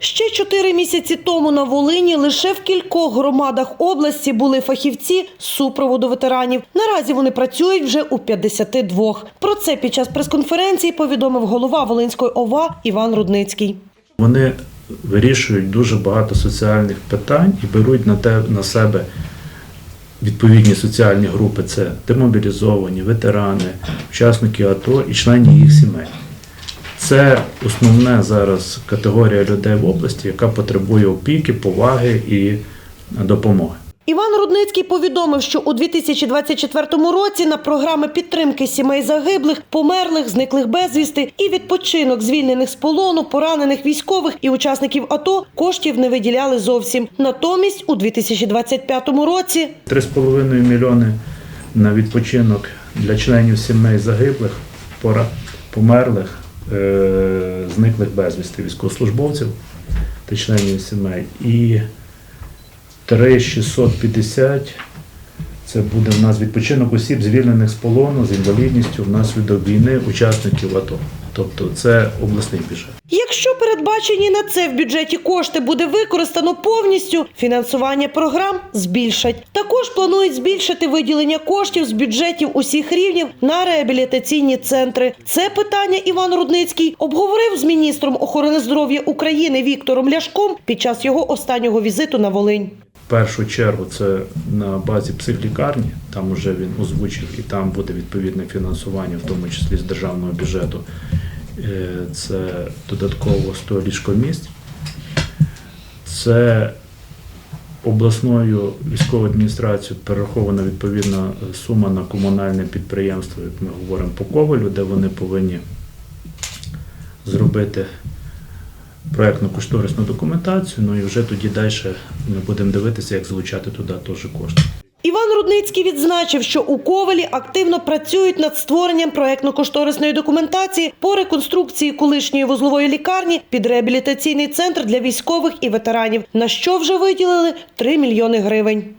Ще чотири місяці тому на Волині лише в кількох громадах області були фахівці з супроводу ветеранів. Наразі вони працюють вже у 52. Про це під час прес-конференції повідомив голова Волинської ОВА Іван Рудницький. Вони вирішують дуже багато соціальних питань і беруть на, те, на себе відповідні соціальні групи. Це демобілізовані, ветерани, учасники АТО і члени їх сімей. Це основна зараз категорія людей в області, яка потребує опіки, поваги і допомоги. Іван Рудницький повідомив, що у 2024 році на програми підтримки сімей загиблих, померлих, зниклих безвісти і відпочинок звільнених з полону, поранених військових і учасників АТО коштів не виділяли зовсім. Натомість у 2025 році 3,5 мільйони на відпочинок для членів сімей загиблих, пора- померлих, зниклих безвісти військовослужбовців та членів сімей. І 3,650 це буде в нас відпочинок осіб, звільнених з полону з інвалідністю внаслідок війни, учасників АТО. Тобто це обласний бюджет. Якщо передбачені на це в бюджеті кошти буде використано повністю, фінансування програм збільшать. Також планують збільшити виділення коштів з бюджетів усіх рівнів на реабілітаційні центри. Це питання Іван Рудницький обговорив з міністром охорони здоров'я України Віктором Ляшком під час його останнього візиту на Волинь. В першу чергу це на базі психлікарні, там вже він озвучив, і там буде відповідне фінансування, в тому числі з державного бюджету. Е, Це додатково 100 ліжкомісць. Це обласною військовою адміністрацією перерахована відповідна сума на комунальне підприємство, як ми говоримо по Ковалю, де вони повинні зробити проєктну кошторисну документацію, ну і вже тоді далі ми будемо дивитися, як залучати туди теж кошти. Іван Рудницький відзначив, що у Ковалі активно працюють над створенням проектно-кошторисної документації по реконструкції колишньої вузлової лікарні під реабілітаційний центр для військових і ветеранів, на що вже виділили 3 мільйони гривень.